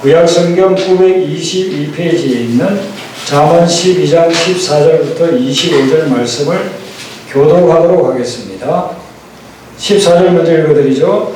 구약성경 922페이지에 있는 잠언 12장 14절부터 25절 말씀을 교독하도록 하겠습니다. 14절 먼저 읽어드리죠.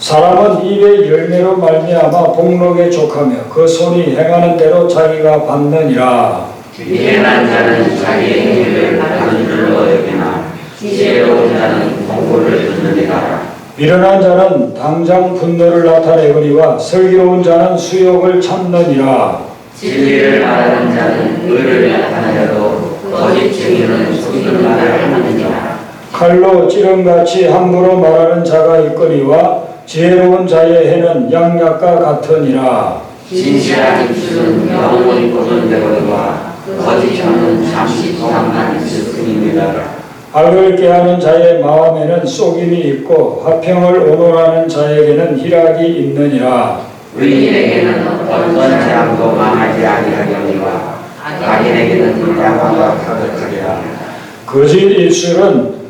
사람은 입의 열매로 말미암아 복록에 족하며 그 손이 행하는 대로 자기가 받느니라. 미련한 자는 자기의 행위를 받은 줄로 여기나 지혜로운 자는 공부를 듣느니라. 미련한 자는 당장 분노를 나타내거니와 슬기로운 자는 수욕을 참느니라. 진리를 말하는 자는 의를 나타내도 거짓 증인은 속이는 말을 하느니라. 칼로 찌름같이 함부로 말하는 자가 있거니와 지혜로운 자의 해는 양약과 같으니라. 진실한 입술은 영원히 보존되거니와 거짓 혀는 잠시 동안만 있을 뿐입니다. 악을 깨하는 자의 마음에는 속임이 있고 화평을 온원하는 자에게는 희락이 있느니라. 의인에게는 어떤 재앙도 망하지 아니하려니와 악인에게는 야망과 가득하리라. 거짓 입술은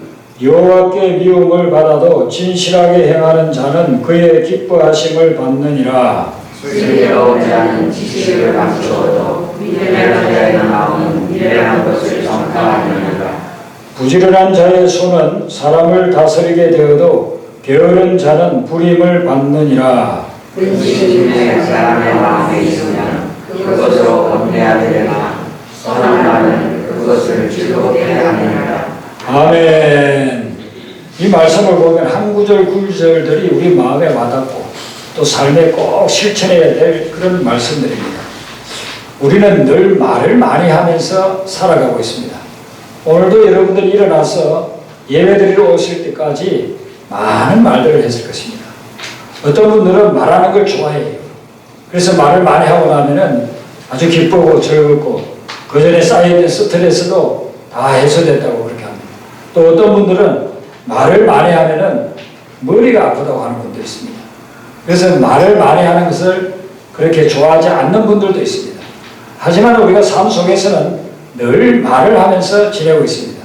여호와께 미움을 받아도 진실하게 행하는 자는 그의 기뻐하심을 받느니라. 슬기로운 자는 지식을 감추어도 미련한 자의 마음은 미련한 것을 정탐하느니라. 부지런한 자의 손은 사람을 다스리게 되어도 게으른 자는 불임을 받느니라. 근심이 사람의 마음에 있으면 그것으로 건네야 되려나 선한 말은 그것을 즐겁게 하느니라. 아멘. 이 말씀을 보면 한 구절 구절들이 우리 마음에 와닿고 또 삶에 꼭 실천해야 될 그런 말씀들입니다. 우리는 늘 말을 많이 하면서 살아가고 있습니다. 오늘도 여러분들이 일어나서 예배드리러 오실 때까지 많은 말들을 했을 것입니다. 어떤 분들은 말하는 걸 좋아해요. 그래서 말을 많이 하고 나면은 아주 기쁘고 즐겁고 그 전에 쌓여있는 스트레스도 다 해소됐다고 그렇게 합니다. 또 어떤 분들은 말을 많이 하면은 머리가 아프다고 하는 분도 있습니다. 그래서 말을 많이 하는 것을 그렇게 좋아하지 않는 분들도 있습니다. 하지만 우리가 삶 속에서는 늘 말을 하면서 지내고 있습니다.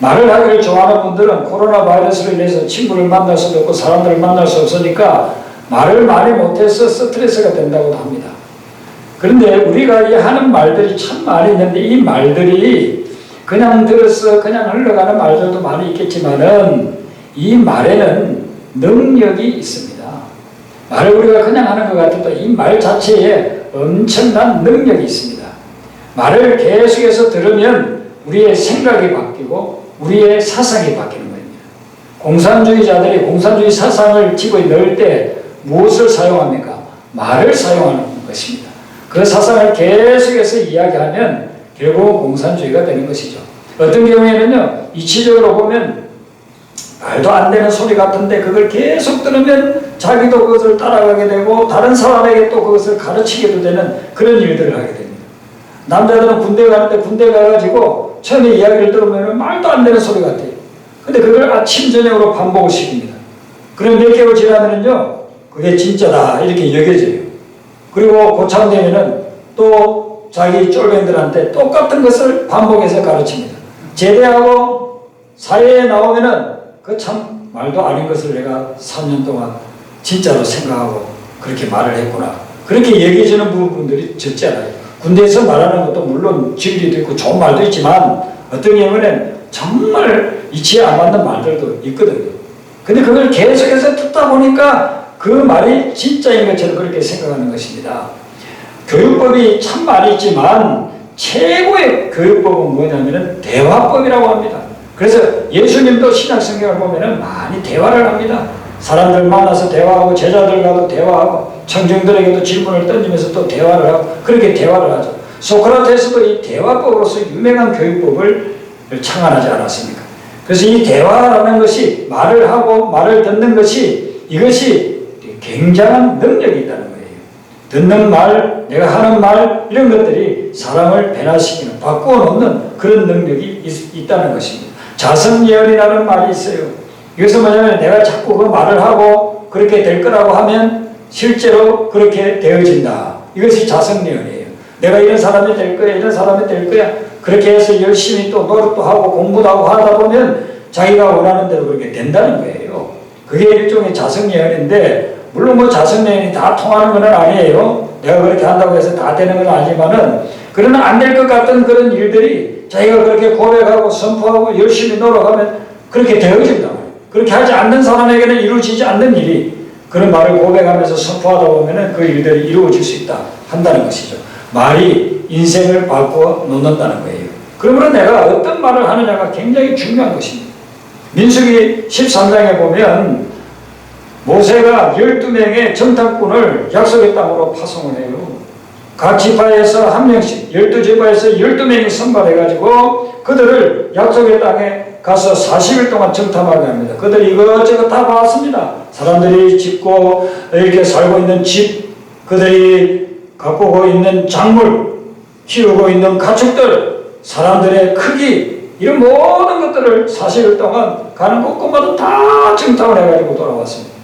말을 하기를 좋아하는 분들은 코로나 바이러스로 인해서 친구를 만날 수도 없고 사람들을 만날 수 없으니까 말을 많이 못해서 스트레스가 된다고 합니다. 그런데 우리가 이 하는 말들이 참 많이 있는데 이 말들이 그냥 들어서 그냥 흘러가는 말들도 많이 있겠지만은 이 말에는 능력이 있습니다. 말을 우리가 그냥 하는 것 같아도 이 말 자체에 엄청난 능력이 있습니다. 말을 계속해서 들으면 우리의 생각이 바뀌고 우리의 사상이 바뀌는 겁니다. 공산주의자들이 공산주의 사상을 집어 넣을 때 무엇을 사용합니까? 말을 사용하는 것입니다. 그 사상을 계속해서 이야기하면 결국 공산주의가 되는 것이죠. 어떤 경우에는요, 이치적으로 보면 말도 안 되는 소리 같은데 그걸 계속 들으면 자기도 그것을 따라가게 되고 다른 사람에게 또 그것을 가르치게도 되는 그런 일들을 하게 됩니다. 남자들은 군대 가는데 군대 가가지고 처음에 이야기를 들으면 말도 안 되는 소리 같아요. 근데 그걸 아침, 저녁으로 반복을 시킵니다. 그럼 몇 개월 지나면은요, 그게 진짜다. 이렇게 여겨져요. 그리고 고참 되면은 또 자기 쫄병들한테 똑같은 것을 반복해서 가르칩니다. 제대하고 사회에 나오면은 그 참 말도 아닌 것을 내가 3년 동안 진짜로 생각하고 그렇게 말을 했구나. 그렇게 얘기해주는 부분들이 적지 않아요. 군대에서 말하는 것도 물론 진리도 있고 좋은 말도 있지만 어떤 경우는 정말 이치에 안 맞는 말들도 있거든요. 근데 그걸 계속해서 듣다 보니까 그 말이 진짜인 것처럼 그렇게 생각하는 것입니다. 교육법이 참 많이 있지만 최고의 교육법은 뭐냐면 대화법이라고 합니다. 그래서 예수님도 신약 성경을 보면 많이 대화를 합니다. 사람들 만나서 대화하고 제자들과도 대화하고 청중들에게도 질문을 던지면서 또 대화를 하고 그렇게 대화를 하죠. 소크라테스도 이 대화법으로서 유명한 교육법을 창안하지 않았습니까? 그래서 이 대화라는 것이 말을 하고 말을 듣는 것이 이것이 굉장한 능력이 있다는 거예요. 듣는 말, 내가 하는 말 이런 것들이 사람을 변화시키는 바꾸어 놓는 그런 능력이 있, 다는 것입니다. 자성예언이라는 말이 있어요. 이것은 뭐냐면 내가 자꾸 그 말을 하고 그렇게 될 거라고 하면 실제로 그렇게 되어진다. 이것이 자성예언이에요. 내가 이런 사람이 될 거야, 이런 사람이 될 거야. 그렇게 해서 열심히 또 노력도 하고 공부도 하고 하다 보면 자기가 원하는 대로 그렇게 된다는 거예요. 그게 일종의 자성예언인데 물론 뭐 자성내연이 다 통하는 건 아니에요. 내가 그렇게 한다고 해서 다 되는 건 아니지만은 그러나 안 될 것 같은 그런 일들이 자기가 그렇게 고백하고 선포하고 열심히 노력하면 그렇게 되어진다. 그렇게 하지 않는 사람에게는 이루어지지 않는 일이 그런 말을 고백하면서 선포하다 보면은 그 일들이 이루어질 수 있다 한다는 것이죠. 말이 인생을 바꾸어 놓는다는 거예요. 그러므로 내가 어떤 말을 하느냐가 굉장히 중요한 것입니다. 민수기 13장에 보면 모세가 12명의 정탐꾼을 약속의 땅으로 파송을 해요. 각 지파에서 한 명씩, 12지파에서 12명이 선발해가지고 그들을 약속의 땅에 가서 40일 동안 정탐하게 합니다. 그들이 이것저것 다 봤습니다. 사람들이 짓고 이렇게 살고 있는 집, 그들이 갖고 있는 작물, 키우고 있는 가축들, 사람들의 크기, 이런 모든 것들을 40일 동안 가는 곳곳마다 다 정탐을 해가지고 돌아왔습니다.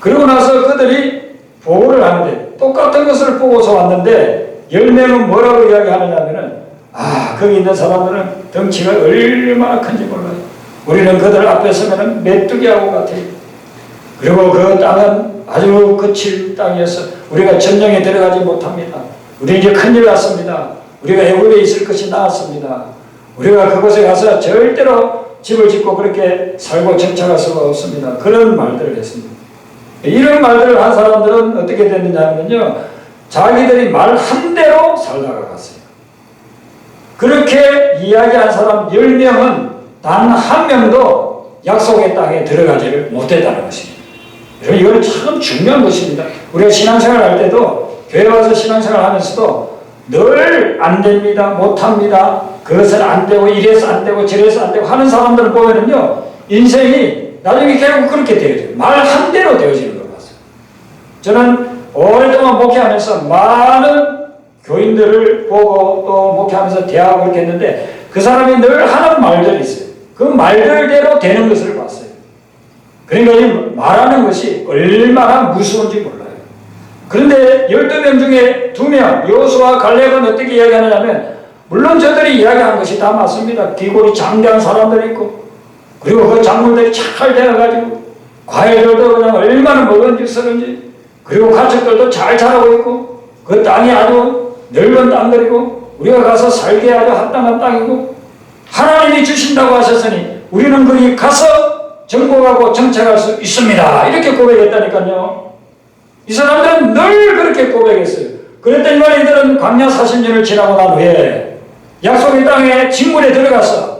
그러고 나서 그들이 보고를 하는데 똑같은 것을 보고서 왔는데 열명은 뭐라고 이야기하느냐면은 아 거기 있는 사람들은 덩치가 얼마나 큰지 몰라요. 우리는 그들 앞에 서면은 메뚜기하고 같아요. 그리고 그 땅은 아주 거칠 땅이어서 우리가 전령에 들어가지 못합니다. 우리 이제 큰일 났습니다. 우리가 애굽에 있을 것이 나았습니다. 우리가 그곳에 가서 절대로 집을 짓고 그렇게 살고 정착할 수가 없습니다. 그런 말들을 했습니다. 이런 말들을 한 사람들은 어떻게 됐느냐면요. 자기들이 말 한 대로 살다가 갔어요. 그렇게 이야기한 사람 10명은 단 한 명도 약속의 땅에 들어가지를 못했다는 것입니다. 여러분, 이거는 참 중요한 것입니다. 우리가 신앙생활 할 때도 교회 와서 신앙생활 하면서도 늘 안 됩니다. 못합니다. 그것은 안 되고 이래서 안 되고 저래서 안 되고 하는 사람들을 보면은요. 인생이 나중에 결국 그렇게 되어져요. 말 한 대로 되어지는 걸 봤어요. 저는 오랫동안 목회하면서 많은 교인들을 보고 또 목회하면서 대하고 그렇게 했는데 그 사람이 늘 하는 말들이 있어요. 그 말들대로 되는 것을 봤어요. 그러니까 이 말하는 것이 얼마나 무서운지 몰라요. 그런데 12명 중에 2명, 여수와 갈렙은 어떻게 이야기하느냐면 물론 저들이 이야기한 것이 다 맞습니다. 귀골이 장대한 사람들이 있고 그리고 그 작물들이 잘 되어가지고 과일들도 그냥 얼마나 먹은지서는지 그리고 가축들도 잘 자라고 있고 그 땅이 아주 넓은 땅들이고 우리가 가서 살게 아주 합당한 땅이고 하나님이 주신다고 하셨으니 우리는 거기 가서 정복하고 정착할 수 있습니다. 이렇게 고백했다니까요. 이 사람들은 늘 그렇게 고백했어요. 그랬더니만 이들은 광야 40년을 지나고 난 후에 약속의 땅에 직문에 들어가서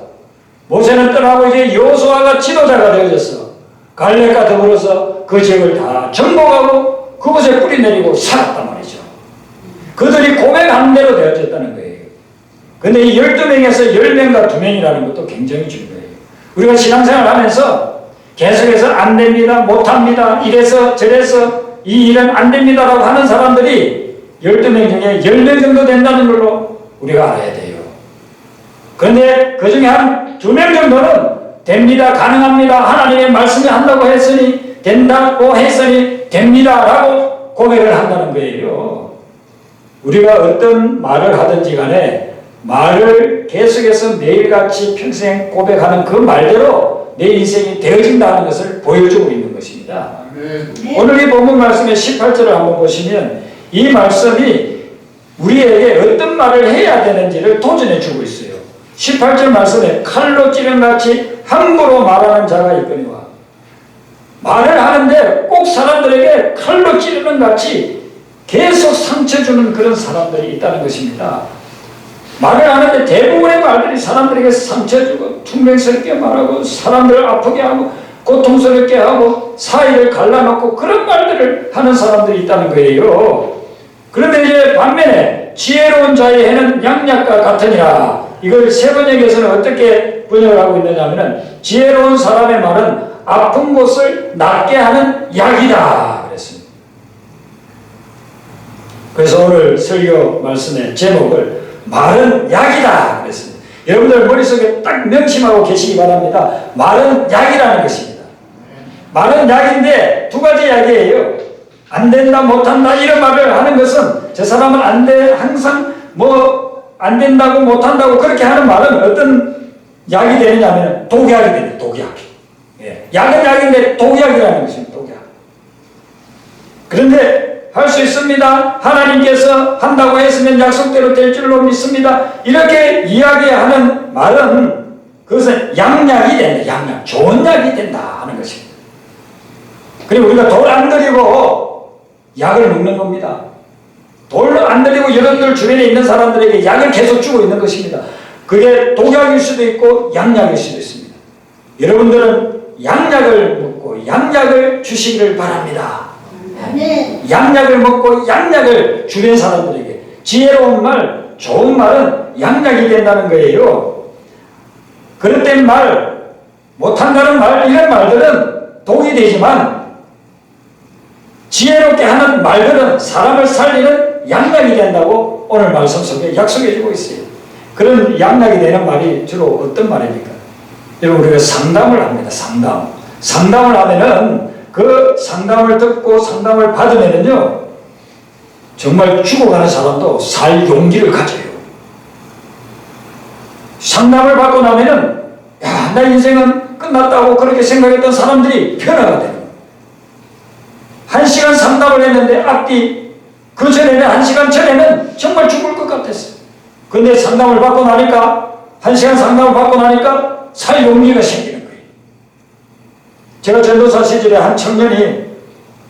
모세는 떠나고 이제 여호수아가 지도자가 되어졌어. 갈렙과 더불어서 그 지역을 다 정복하고 그곳에 뿌리 내리고 살았단 말이죠. 그들이 고백한 대로 되어졌다는 거예요. 근데 이 12명에서 10명과 2명이라는 것도 굉장히 중요해요. 우리가 신앙생활 하면서 계속해서 안 됩니다, 못 합니다, 이래서 저래서 이 일은 안 됩니다라고 하는 사람들이 12명 중에 10명 정도 된다는 걸로 우리가 알아야 돼요. 그런데 그 중에 한두명 정도는 됩니다, 가능합니다, 하나님의 말씀이 한다고 했으니 된다고 했으니 됩니다 라고 고백을 한다는 거예요. 우리가 어떤 말을 하든지 간에 말을 계속해서 매일같이 평생 고백하는 그 말대로 내 인생이 되어진다는 것을 보여주고 있는 것입니다. 오늘 이 본문 말씀의 18절을 한번 보시면 이 말씀이 우리에게 어떤 말을 해야 되는지를 도전해 주고 있어요. 18절 말씀에 칼로 찌른 같이 함부로 말하는 자가 있거니와 말을 하는데 꼭 사람들에게 칼로 찌르는 같이 계속 상처 주는 그런 사람들이 있다는 것입니다. 말을 하는데 대부분의 말들이 사람들에게 상처 주고 퉁명스럽게 말하고 사람들을 아프게 하고 고통스럽게 하고 사이를 갈라놓고 그런 말들을 하는 사람들이 있다는 거예요. 그런데 이제 반면에 지혜로운 자의 해는 양약과 같으니라. 이걸 세 번역에서는 어떻게 번역을 하고 있느냐 하면은 지혜로운 사람의 말은 아픈 곳을 낫게 하는 약이다. 그랬습니다. 그래서 오늘 설교 말씀의 제목을 말은 약이다. 그랬습니다. 여러분들 머릿속에 딱 명심하고 계시기 바랍니다. 말은 약이라는 것입니다. 말은 약인데 두 가지 약이에요. 안 된다, 못한다, 이런 말을 하는 것은 저 사람은 안 돼, 항상 뭐 안 된다고, 못한다고 그렇게 하는 말은 어떤 약이 되느냐면 독약이 됩니다, 독약. 예. 약은 약인데 독약이라는 것입니다, 독약. 그런데 할 수 있습니다. 하나님께서 한다고 했으면 약속대로 될 줄로 믿습니다. 이렇게 이야기하는 말은 그것은 양약이 된다. 양약. 좋은 약이 된다 하는 것입니다. 그리고 우리가 돌 안 들이고 약을 먹는 겁니다. 돌 안 들이고 여러분들 주변에 있는 사람들에게 약을 계속 주고 있는 것입니다. 그게 독약일 수도 있고 양약일 수도 있습니다. 여러분들은 양약을 먹고 양약을 주시기를 바랍니다. 양약을 먹고 양약을 주변 사람들에게 지혜로운 말, 좋은 말은 양약이 된다는 거예요. 그릇된 말, 못한다는 말, 이런 말들은 독이 되지만 지혜롭게 하는 말들은 사람을 살리는 양약이 된다고 오늘 말씀 속에 약속해 주고 있어요. 그런 양약이 되는 말이 주로 어떤 말입니까? 여러분 우리가 상담을 합니다. 상담. 상담을 하면은 그 상담을 듣고 상담을 받으면은요 정말 죽어가는 사람도 살 용기를 가져요. 상담을 받고 나면은 야, 나 인생은 끝났다고 그렇게 생각했던 사람들이 변화가 돼요. 한 시간 상담을 했는데 앞뒤 그 전에는 한 시간 전에는 정말 죽을 것 같았어요. 근데 상담을 받고 나니까 한 시간 상담을 받고 나니까 살 용기가 거예요. 제가 전도사 시절에 한 청년이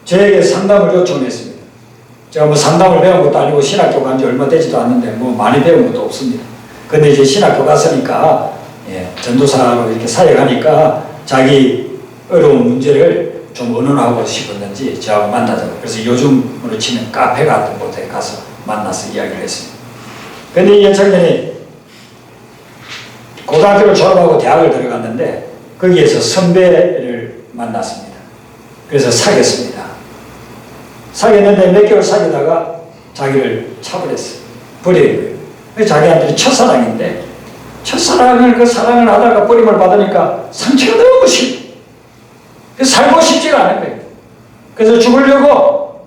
저에게 상담을 요청했습니다. 제가 뭐 상담을 배운 것도 아니고 신학교 간 지 얼마 되지도 않는데 뭐 많이 배운 것도 없습니다. 근데 이제 신학교 갔으니까 예, 전도사로 이렇게 사역하니까 자기 어려운 문제를 좀 의논하고 싶었는지 저하고 만나자고 그래서 요즘으로 치면 카페 같은 곳에 가서 만나서 이야기를 했습니다. 근데 이 청년이 고등학교를 졸업하고 대학을 들어갔는데 거기에서 선배를 만났습니다. 그래서 사귀었습니다. 사귀었는데 몇 개월 사귀다가 자기를 차버렸어요. 그래서 자기한테 첫사랑인데 첫사랑을 그 사랑을 하다가 버림을 받으니까 상처가 너무 심해. 그래서 살고 싶지가 않은 거예요. 그래서 죽으려고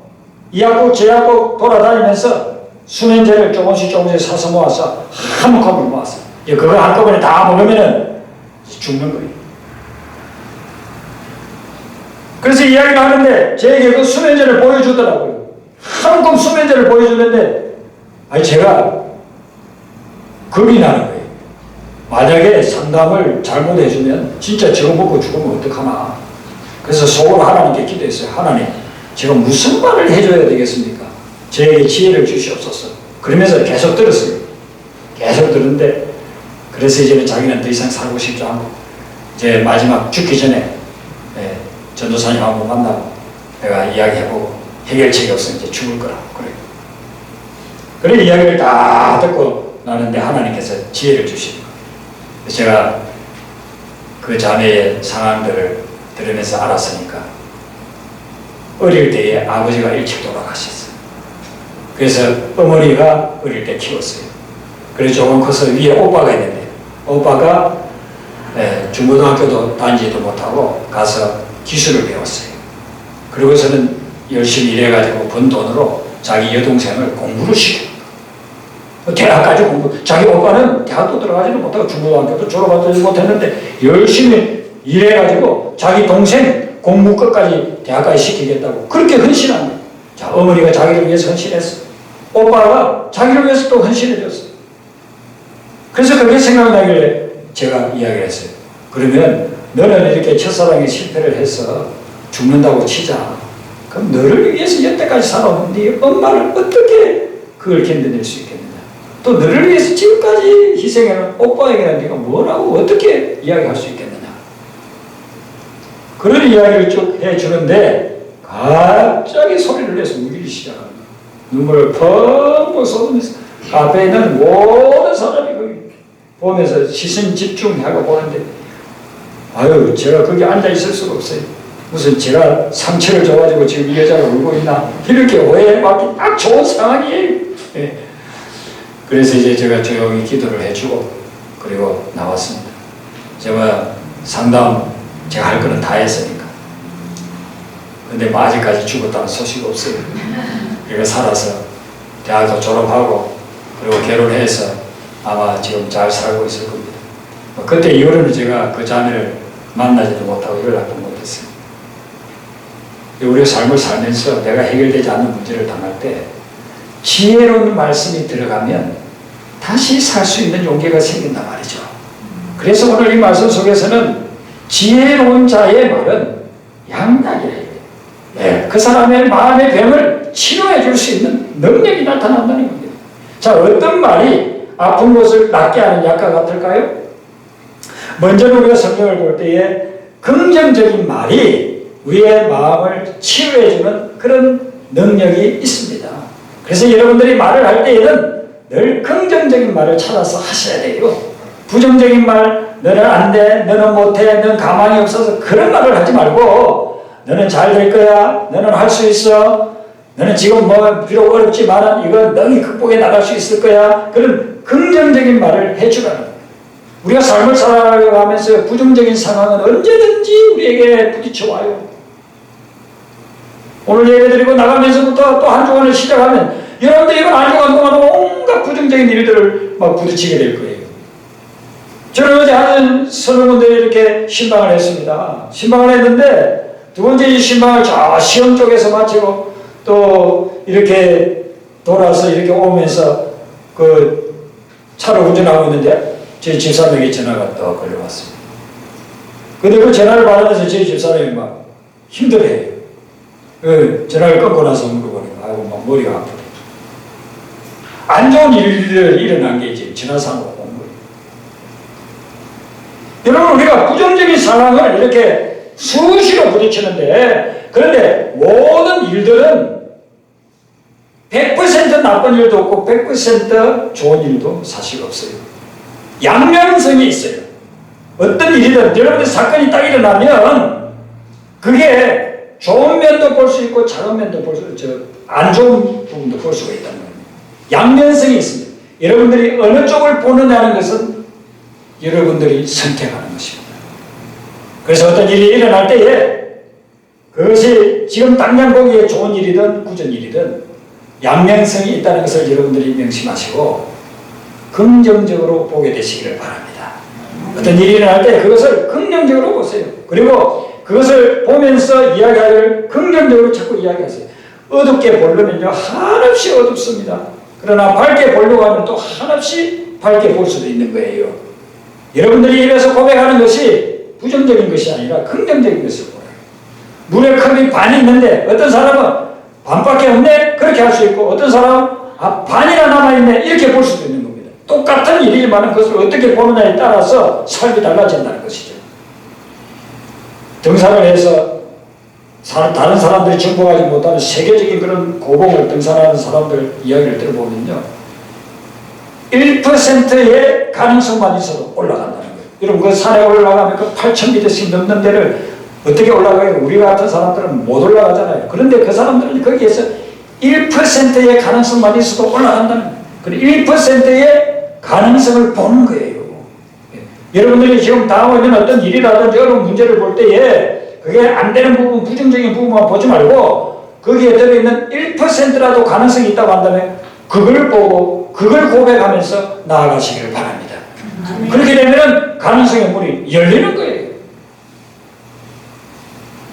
이 학국 저 학국 돌아다니면서 수면제를 조금씩 조금씩 사서 모아서 한 컵을 모았어요. 그거 한꺼번에 다 먹으면은 죽는 거예요. 그래서 이야기를 하는데 제게 그 수면제를 보여주더라고요. 한컵 수면제를 보여주는데 아니 제가 겁이 나는 거예요. 만약에 상담을 잘못해주면 진짜 저거 먹고 죽으면 어떡하나. 그래서 속으로 하나님께 기도했어요. 하나님, 제가 무슨 말을 해줘야 되겠습니까? 저에게 지혜를 주시옵소서. 그러면서 계속 들었어요. 계속 들었는데 그래서 이제는 자기는 더 이상 살고 싶지 않고 이제 마지막 죽기 전에 예, 전도사님 한번 만나고 내가 이야기해보고 해결책이 없으면 이제 죽을 거라고 그래요. 그런 이야기를 다 듣고 나는데 하나님께서 지혜를 주시는 거예요. 제가 그 자매의 상황들을 들으면서 알았으니까 어릴 때에 아버지가 일찍 돌아가셨어요. 그래서 어머니가 어릴 때 키웠어요. 그래서 조금 커서 위에 오빠가 있는데 오빠가 예, 중고등학교도 다니지도 못하고 가서 기술을 배웠어요. 그리고서는 열심히 일해가지고 번 돈으로 자기 여동생을 공부를 시켜. 대학까지 공부. 자기 오빠는 대학도 들어가지도 못하고 중고등학교도 졸업하지 못했는데 열심히 일해가지고 자기 동생 공부 끝까지 대학까지 시키겠다고 그렇게 헌신한 거예요. 자, 어머니가 자기를 위해서 헌신했어. 오빠가 자기를 위해서 또 헌신해줬어. 그래서 그게 생각나길래 제가 이야기를 했어요. 그러면 너는 이렇게 첫사랑에 실패를 해서 죽는다고 치자. 그럼 너를 위해서 여태까지 살아온 네 엄마를 어떻게 그걸 견뎌낼 수 있겠느냐. 또 너를 위해서 지금까지 희생해놓은 오빠에게는 네가 뭐라고 어떻게 이야기할 수 있겠느냐. 그런 이야기를 쭉 해주는데 갑자기 소리를 내서 울기 시작합니다. 눈물을 펑펑 쏟으면서 앞에 있는 모든 사람이 보면서 시선 집중하고 보는데 아유 제가 거기 앉아 있을 수가 없어요. 무슨 제가 상처를 줘가지고 지금 이 여자가 울고 있나 이렇게 오해받기 딱 좋은 상황이에요. 예. 그래서 이제 제가 조용히 기도를 해주고 그리고 나왔습니다. 제가 상담 제가 할 거는 다 했으니까. 근데 뭐 아직까지 죽었다는 소식 없어요. 그러니까 살아서 대학도 졸업하고 그리고 결혼해서 아마 지금 잘 살고 있을 겁니다. 뭐 그때 이후로는 제가 그 자매를 만나지도 못하고 연락도 못했어요. 우리의 삶을 살면서 내가 해결되지 않는 문제를 당할 때 지혜로운 말씀이 들어가면 다시 살 수 있는 용기가 생긴단 말이죠. 그래서 오늘 이 말씀 속에서는 지혜로운 자의 말은 양약이래요. 네, 그 사람의 마음의 병을 치료해 줄 수 있는 능력이 나타난다는 겁니다. 자, 어떤 말이 아픈 곳을 낫게 하는 약과 같을까요? 먼저 우리가 성경을 볼 때에 긍정적인 말이 우리의 마음을 치유해주는 그런 능력이 있습니다. 그래서 여러분들이 말을 할 때에는 늘 긍정적인 말을 찾아서 하셔야 돼요. 부정적인 말, 너는 안 돼, 너는 못해, 너는 가만히 없어서 그런 말을 하지 말고 너는 잘 될 거야, 너는 할 수 있어, 너는 지금 뭐 비록 어렵지만 이거 능히 극복해 나갈 수 있을 거야. 그런 긍정적인 말을 해주라는. 우리가 삶을 살아가면서 부정적인 상황은 언제든지 우리에게 부딪혀 와요. 오늘 예배 드리고 나가면서부터 또 한 주간을 시작하면 여러분들이 이건 한 주간 동안 온갖 부정적인 일들을 막 부딪히게 될 거예요. 저는 어제 하는 선언문들에 이렇게 신방을 했습니다. 신방을 했는데 두 번째 이 신방을 저 시험 쪽에서 마치고 또 이렇게 돌아서 이렇게 오면서 그 차를 운전하고 있는데 제 집사람에게 전화가 또 걸려왔습니다. 근데 그 전화를 받으면서 제 집사람이 막 힘들어해요. 그 전화를 끊고 나서 물어보니까 아이고 막 머리가 아프다. 안 좋은 일들 일어난 게 이제 지나서 온 거예요. 여러분 우리가 부정적인 상황을 이렇게 수시로 부딪히는데 그런데 모든 일들은 100% 나쁜 일도 없고 100% 좋은 일도 사실 없어요. 양면성이 있어요. 어떤 일이든 여러분들 사건이 딱 일어나면 그게 좋은 면도 볼 수 있고 작은 면도 볼 수, 저안 좋은 부분도 볼 수가 있다는 거예요. 양면성이 있습니다. 여러분들이 어느 쪽을 보느냐는 것은 여러분들이 선택하는 것입니다. 그래서 어떤 일이 일어날 때에 그것이 지금 당장 보기에 좋은 일이든 굳은 일이든 양면성이 있다는 것을 여러분들이 명심하시고 긍정적으로 보게 되시기를 바랍니다. 어떤 일이 일어날 때 그것을 긍정적으로 보세요. 그리고 그것을 보면서 이야기를 긍정적으로 자꾸 이야기하세요. 어둡게 보려면요 한없이 어둡습니다. 그러나 밝게 보려고 하면 또 한없이 밝게 볼 수도 있는 거예요. 여러분들이 입에서 고백하는 것이 부정적인 것이 아니라 긍정적인 것을 보여요. 물의 컵이 반이 있는데 어떤 사람은 반밖에 없네 그렇게 할 수 있고 어떤 사람은 아, 반이나 남아있네 이렇게 볼 수도 있는 겁니다. 똑같은 일이지만 그것을 어떻게 보느냐에 따라서 삶이 달라진다는 것이죠. 등산을 해서 사- 다른 사람들이 정복하지 못하는 세계적인 그런 고공을 등산하는 사람들 이야기를 들어보면요. 1%의 가능성만 있어도 올라간다는 거예요. 여러분 그 산에 올라가면 그 8,000m씩 넘는 데를 어떻게 올라가요? 우리 같은 사람들은 못 올라가잖아요. 그런데 그 사람들은 거기에서 1%의 가능성만 있어도 올라간다는 거예요. 그 1%의 가능성을 보는 거예요. 예. 여러분들이 지금 당하고 있는 어떤 일이라든지 어려운 문제를 볼 때에 그게 안 되는 부분, 부정적인 부분만 보지 말고 거기에 들어있는 1%라도 가능성이 있다고 한다면 그걸 보고 그걸 고백하면서 나아가시기를 바랍니다. 그렇게 되면 가능성의 문이 열리는 거예요.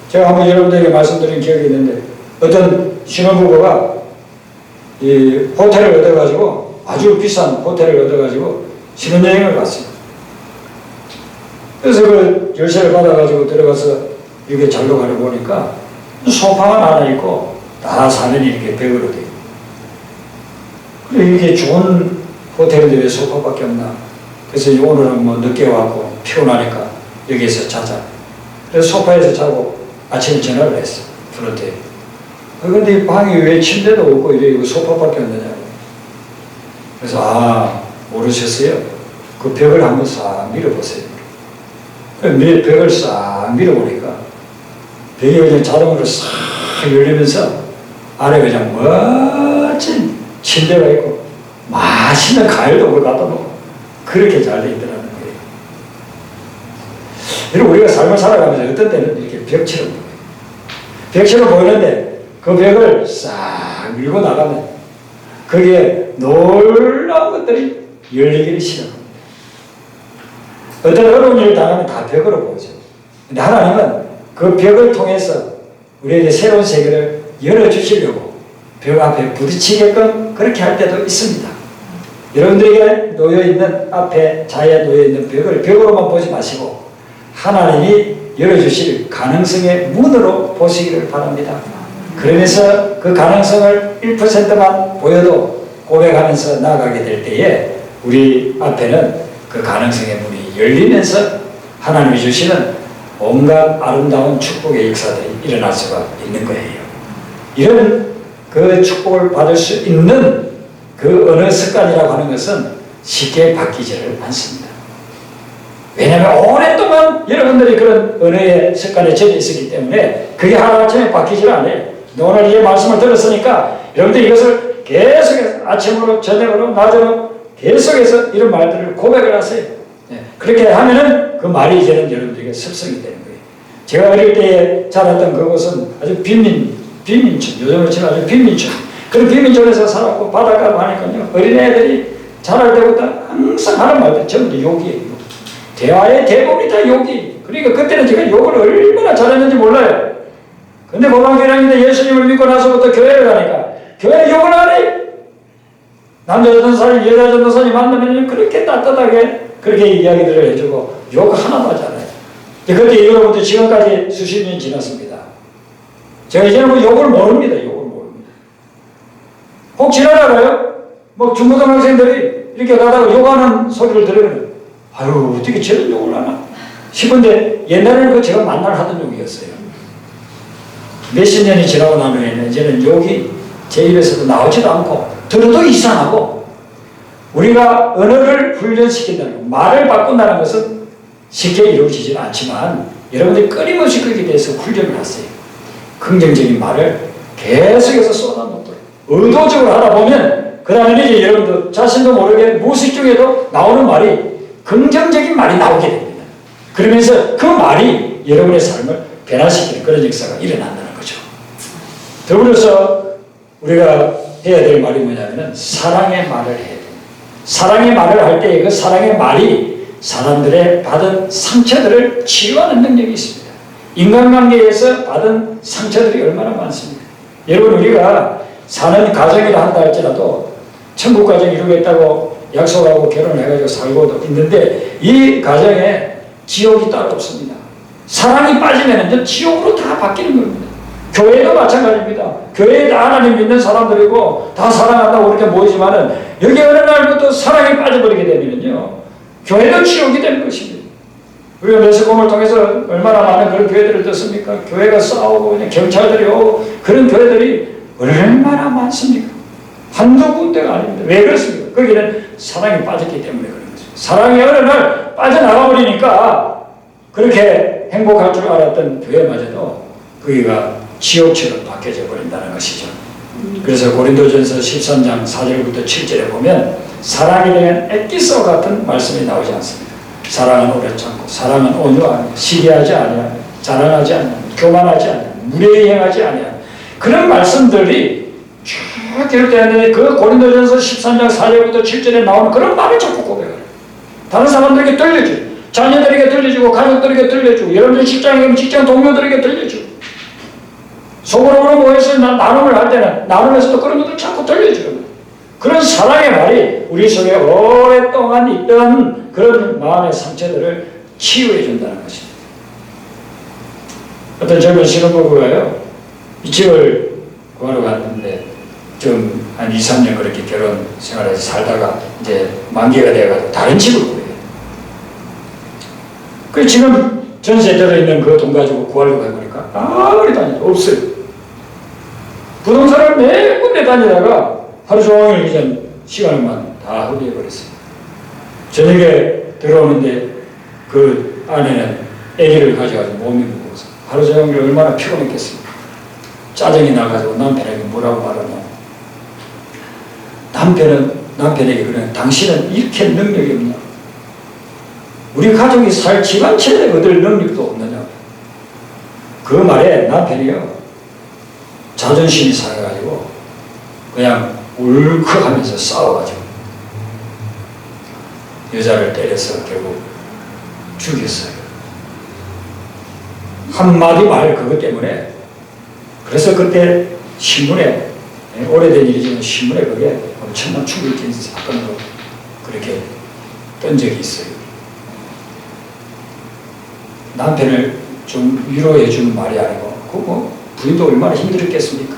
제가 한번 여러분들에게 말씀드린 기억이 있는데 어떤 신혼부부가 이 호텔을 얻어가지고 아주 비싼 호텔을 얻어가지고 신혼여행을 갔어요. 그래서 그 열쇠를 받아가지고 들어가서 잘로 가려 보니까 소파가 하나 있고 다 사면이 이렇게 벽으로 돼. 그래 이게 좋은 호텔인데 왜 소파밖에 없나? 그래서 오늘은 뭐 늦게 왔고 피곤하니까 여기에서 자자. 그래서 소파에서 자고 아침에 전화를 했어. 근데 이 방이 왜 침대도 없고 이래 이거 소파밖에 없느냐고. 그래서 아 모르셨어요? 그 벽을 한번 싹 밀어보세요. 그 밀- 벽을 싹 밀어보니까 벽이 그냥 자동으로 싹 열리면서 안에 그냥 멋진 침대가 있고 맛있는 과일도 그걸 갖다 놓고 그렇게 잘 돼 있더라는 거예요. 여러분 우리가 삶을 살아가면서 어떤 때는 이렇게 벽처럼 보여요. 벽처럼 보이는데 그 벽을 싹 밀고 나가면 거기에 놀라운 것들이 열리기를 시작합니다. 어떤 어려운 일을 당하면 다 벽으로 보죠. 근데 하나님은 그 벽을 통해서 우리에게 새로운 세계를 열어주시려고 벽 앞에 부딪히게끔 그렇게 할 때도 있습니다. 여러분들에게 놓여있는 앞에 자에 놓여있는 벽을 벽으로만 보지 마시고 하나님이 열어주실 가능성의 문으로 보시기를 바랍니다. 그러면서 그 가능성을 1%만 보여도 고백하면서 나아가게 될 때에 우리 앞에는 그 가능성의 문이 열리면서 하나님이 주시는 온갖 아름다운 축복의 역사들이 일어날 수가 있는 거예요. 이런 그 축복을 받을 수 있는 그 언어 습관이라고 하는 것은 쉽게 바뀌지를 않습니다. 왜냐하면 오랫동안 여러분들이 그런 언어의 습관에 젖어 있었기 때문에 그게 하루아침에 바뀌질 않아요. 오늘 이 말씀을 들었으니까 여러분들 이것을 계속해서 아침으로 저녁으로 낮으로 계속해서 이런 말들을 고백을 하세요. 네. 그렇게 하면은 그 말이 이제는 여러분들에게 습성이 되는 거예요. 제가 어릴 때 자랐던 그곳은 아주 빈민, 빈민촌, 요즘으로 치면 아주 빈민촌. 그런 빈민촌에서 살았고 바닷가 하니까요. 어린애들이 자랄 때부터 항상 하는 말들 전부 다 욕이에요. 욕. 대화의 대부분이 다 욕이. 그러니까 그때는 제가 욕을 얼마나 잘했는지 몰라요. 근데 고등학교 1학년 때 예수님을 믿고 나서부터 교회를 가니까 교회 욕을 안 해. 남자 전도사님, 여자 전도사님 만나면 그렇게 따뜻하게 그렇게 이야기들을 해주고 욕 하나도 하지 않아요. 그때 이후로부터 지금까지 수십 년 지났습니다. 제가 이제는 뭐 욕을 모릅니다. 욕을 모릅니다. 혹 지나다가요, 뭐 중고등학생들이 이렇게 가다가 욕하는 소리를 들으면 아유 어떻게 저런 욕을 하나 싶은데 옛날에는 그 제가 만날 하던 욕이었어요. 몇십 년이 지나고 나면 이제는 욕이 제 입에서도 나오지도 않고 들어도 이상하고 우리가 언어를 훈련시킨다는 것, 말을 바꾼다는 것은 쉽게 이루어지지는 않지만 여러분들이 끊임없이 거기에 대해서 훈련을 하세요. 긍정적인 말을 계속해서 쏟아놓도록 의도적으로 하다 보면 그 다음에 이제 여러분들 자신도 모르게 무의식 중에도 나오는 말이 긍정적인 말이 나오게 됩니다. 그러면서 그 말이 여러분의 삶을 변화시키는 그런 역사가 일어난다는 거죠. 더불어서 우리가 해야 될 말이 뭐냐면 사랑의 말을 해야 됩니다. 사랑의 말을 할 때 그 사랑의 말이 사람들의 받은 상처들을 치유하는 능력이 있습니다. 인간관계에서 받은 상처들이 얼마나 많습니까? 여러분 우리가 사는 가정이라 한다 할지라도 천국 가정 이루겠다고 약속하고 결혼을 해가지고 살고도 있는데 이 가정에 지옥이 따로 없습니다. 사랑이 빠지면 지옥으로 다 바뀌는 겁니다. 교회도 마찬가지입니다. 교회에 다 하나님 믿는 사람들이고 다 사랑한다고 그렇게 모이지만은 여기 어느 날부터 사랑이 빠져버리게 되면요. 교회도 지옥이 되는 것입니다. 우리가 매스컴을 통해서 얼마나 많은 그런 교회들을 듣습니까? 교회가 싸우고 그냥 경찰들이 오고 그런 교회들이 얼마나 많습니까? 한두 군데가 아닙니다. 왜 그렇습니까? 거기는 사랑이 빠졌기 때문에 그런 거죠. 사랑이 어느 날 빠져나가 버리니까 그렇게 행복할 줄 알았던 교회마저도 거기가 지옥처럼 바뀌어져 버린다는 것이죠. 그래서 고린도전서 13장 4절부터 7절에 보면 사랑에 대한 엑기스 같은 말씀이 나오지 않습니다. 사랑은 오래 참고 사랑은 온유하며 시기하지 아니하며 자랑하지 않으며 교만하지 않으며 무례히 행하지 아니하며 그런 말씀들이 쭉 기록되었는데 그 고린도전서 13장 4절부터 7절에 나오는 그런 말을 자꾸 고백해요. 다른 사람들에게 들려줘요. 자녀들에게 들려주고 가족들에게 들려주고 여러분들 직장에 직장 동료들에게 들려주고 속으로 모여서 나- 나눔을 할 때는 나누면서도 그런 것들 자꾸 들려줘요. 그런 사랑의 말이 우리 속에 오랫동안 있던 그런 마음의 상처들을 치유해 준다는 것입니다. 어떤 젊은 신혼부부가요, 이 집을 구하러 갔는데 좀 한 2, 3년 그렇게 결혼 생활에서 살다가 이제 만기가 돼가지고 다른 집을 구해요. 그 지금 전세 들어있는 그 돈 가지고 구하려고 해보니까 아무리 다니도 없어요. 부동산을 매 군데 다니다가 하루 종일 그냥 시간만 다 허비해버렸어요. 저녁에 들어오는데 그 아내는 아기를 가져가지고 몸이 무거워서 하루 종일 얼마나 피곤했겠습니까? 짜증이 나가지고 남편에게 뭐라고 말하냐. 남편은, 남편에게 그래, 당신은 이렇게 능력이 없냐. 우리 가족이 살 집안채를 얻을 능력도 없느냐. 그 말에 남편이요. 자존심이 상해가지고 그냥 울컥하면서 싸워가지고 여자를 때려서 결국 죽였어요. 한마디 말 그것 때문에 그래서 그때 신문에 예, 오래된 일이지만 신문에 그게 엄청난 충격적인 사건으로 그렇게 뜬 적이 있어요. 남편을 좀 위로해 주는 말이 아니고 그뭐 부인도 얼마나 힘들었겠습니까?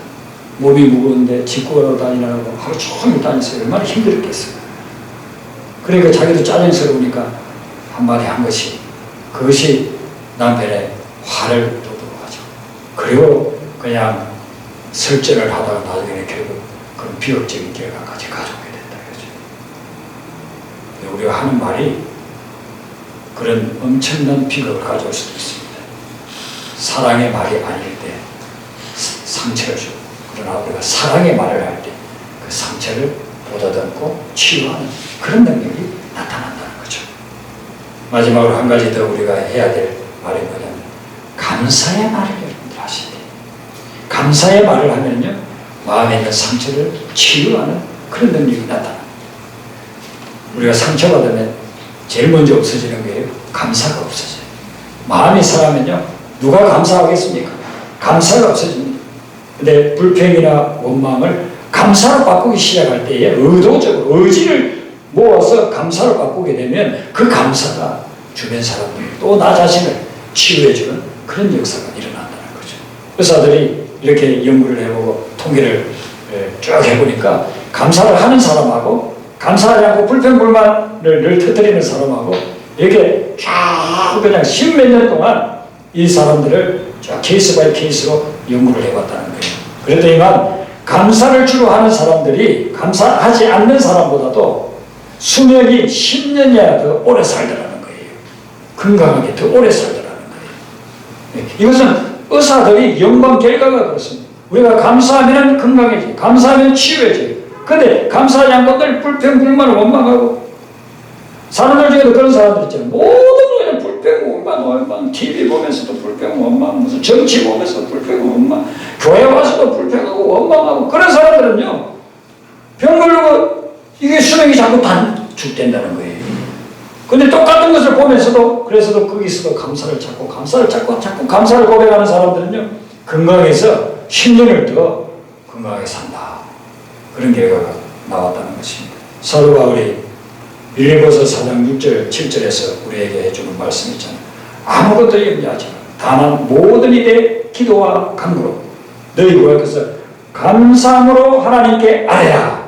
몸이 무거운데 짚고 다니느라고 하루 종일 다녔어요. 얼마나 힘들었겠어요. 그러니까 자기도 짜증스러우니까 한마디 한 것이 그것이 남편의 화를 돋우어가지고 그리고 그냥 설전을 하다가 나중에 결국 그런 비극적인 결과까지 가져오게 된다 그죠. 우리가 하는 말이 그런 엄청난 비극을 가져올 수도 있습니다. 사랑의 말이 아닐 상처를 주고 그러나 우리가 사랑의 말을 할 때 그 상처를 보다듬고 치유하는 그런 능력이 나타난다는 거죠. 마지막으로 한 가지 더 우리가 해야 될 말이 뭐냐면 감사의 말을 여러분들 돼요. 감사의 말을 하면요 마음에 있는 상처를 치유하는 그런 능력이 나타납니다. 우리가 상처받으면 제일 먼저 없어지는 거예요. 감사가 없어져요. 마음이 상하면요 누가 감사하겠습니까? 감사가 없어집니다. 근데 불평이나 원망을 감사로 바꾸기 시작할 때에 의도적으로 의지를 모아서 감사로 바꾸게 되면 그 감사가 주변 사람들 또 나 자신을 치유해주는 그런 역사가 일어난다는 거죠. 의사들이 이렇게 연구를 해보고 통계를 예, 쭉 해보니까 감사를 하는 사람하고 감사하지 않고 불평불만을 늘 터뜨리는 사람하고 이렇게 쫙 그냥 십몇 년 동안 이 사람들을 쫙 케이스 바이 케이스로 연구를 해봤다는 거예요. 그랬더니만 감사를 주로 하는 사람들이 감사하지 않는 사람보다도 수명이 10년이야 더 오래 살더라는 거예요. 건강하게 더 오래 살더라는 거예요. 네, 이것은 의사들이 연구한 결과가 그렇습니다. 우리가 감사하면 건강해지, 감사하면 치유해지. 근데 감사하지 않고 늘 불평 불만을 원망하고 사람들 중에도 그런 사람들 있잖아요. 원망, 원망, TV 보면서도 불평, 원망, 무슨 정치 보면서도 불평, 원망, 교회 와서도 불평하고 원망하고 그런 사람들은요, 병 걸리고 이게 수명이 자꾸 단축된다는 거예요. 근데 똑같은 것을 보면서도 그래서도 거기서도 감사를 찾고 감사를 찾고 자꾸 감사를 고백하는 사람들은요 건강해서 10년을 더 건강하게 산다. 그런 결과가 나왔다는 것입니다. 사도 바울이 빌리보서 4장 6절 7절에서 우리에게 해주는 말씀이 있잖아요 아무것도 염려하지 마 다만 모든 일에 기도와 간구로 너희 것을 감사함으로 하나님께 아뢰라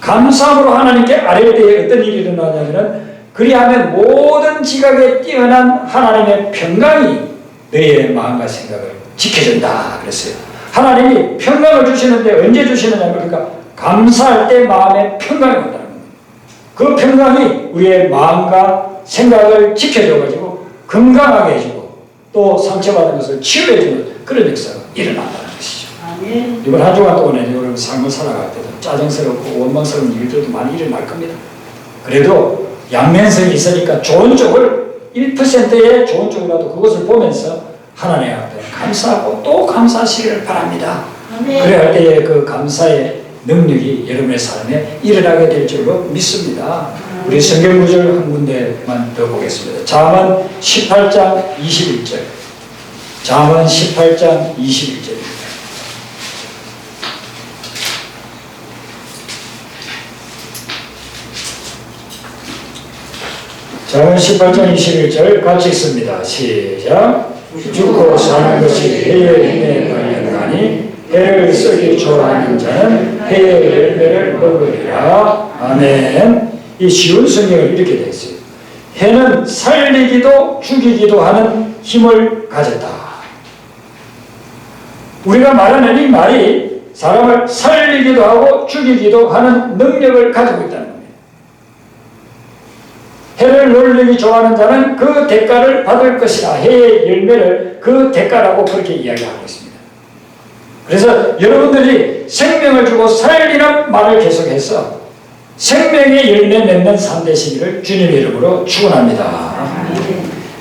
감사함으로 하나님께 아뢰 때에 어떤 일이 일어나냐면은 그리하면 모든 지각에 뛰어난 하나님의 평강이 너희의 마음과 생각을 지켜준다 그랬어요. 하나님이 평강을 주시는데 언제 주시느냐 그러니까 감사할 때 마음에 평강이 온다는 겁니다. 그 평강이 우리의 마음과 생각을 지켜줘가지고 건강하게 해주고 또 상처받은 것을 치유해주는 그런 역사가 일어난다는 것이죠. 아멘. 이번 한 주간 동안에 여러분 삶을 살아갈 때도 짜증스럽고 원망스러운 일들도 많이 일어날 겁니다. 그래도 양면성이 있으니까 좋은 쪽을 1%의 좋은 쪽이라도 그것을 보면서 하나님 앞에 감사하고 또 감사하시기를 바랍니다. 아멘. 그래야 할 때에 그 감사의 능력이 여러분의 삶에 일어나게 될 줄로 믿습니다. 우리 성경 구절 한 군데만 더 보겠습니다. 잠언 18장 21절. 잠언 18장 21절입니다. 잠언 18장 21절 같이 읽습니다. 시작. 죽고 사는 것이 해의 힘에 관련하니 해를 쓰기 좋아하는 자는 해의 열매를 먹으리라. 아멘. 이 쉬운 성경을 이렇게 되어 있어요. 해는 살리기도 죽이기도 하는 힘을 가졌다. 우리가 말하는 이 말이 사람을 살리기도 하고 죽이기도 하는 능력을 가지고 있다는 겁니다. 해를 놀리기 좋아하는 자는 그 대가를 받을 것이라 해의 열매를 그 대가라고 그렇게 이야기하고 있습니다. 그래서 여러분들이 생명을 주고 살리는 말을 계속해서 생명의 열매 맺는 삶 되시기를 주님의 이름으로 축원합니다. 아멘.